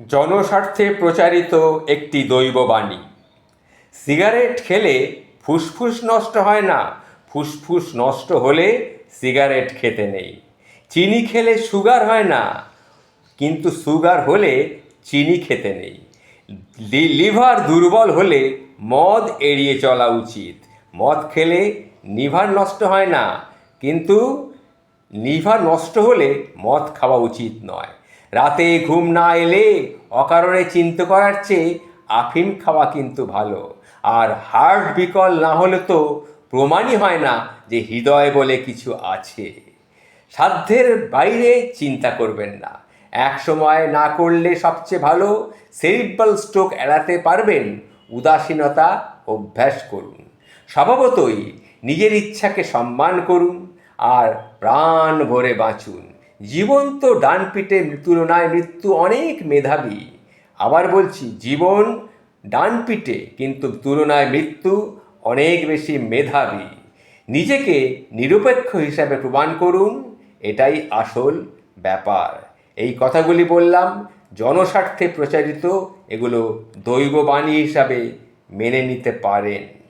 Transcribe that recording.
জনস্বার্থে প্রচারিত একটি দৈববাণী। সিগারেট খেলে ফুসফুস নষ্ট হয় না, ফুসফুস নষ্ট হলে সিগারেট খেতে নেই। চিনি খেলে সুগার হয় না, কিন্তু সুগার হলে চিনি খেতে নেই। লিভার দুর্বল হলে মদ এড়িয়ে চলা উচিত। মদ খেলে লিভার নষ্ট হয় না, কিন্তু লিভার নষ্ট হলে মদ খাওয়া উচিত নয়। রাতে ঘুম না এলে অকারণে চিন্তা করার চেয়ে আফিম খাওয়া কিন্তু ভালো। আর হার্ট বিকল না হলে তো প্রমাণই হয় না যে হৃদয় বলে কিছু আছে। সাধ্যের বাইরে চিন্তা করবেন না। এক সময় না করলে সবচেয়ে ভালো সেরিব্রাল স্ট্রোক এড়াতে পারবেন, উদাসীনতা অভ্যাস করুন। স্বভাবতই নিজের ইচ্ছাকে সম্মান করুন আর প্রাণ ভরে বাঁচুন। জীবন তো ডান পিঠে তুলনায় মৃত্যু অনেক মেধাবী। আবার বলছি, জীবন ডান পিঠে কিন্তু তুলনায় মৃত্যু অনেক বেশি মেধাবী। নিজেকে নিরপেক্ষ হিসাবে প্রমাণ করুন, এটাই আসল ব্যাপার। এই কথাগুলি বললাম, জনস্বার্থে প্রচারিত, এগুলো দৈববাণী হিসাবে মেনে নিতে পারেন।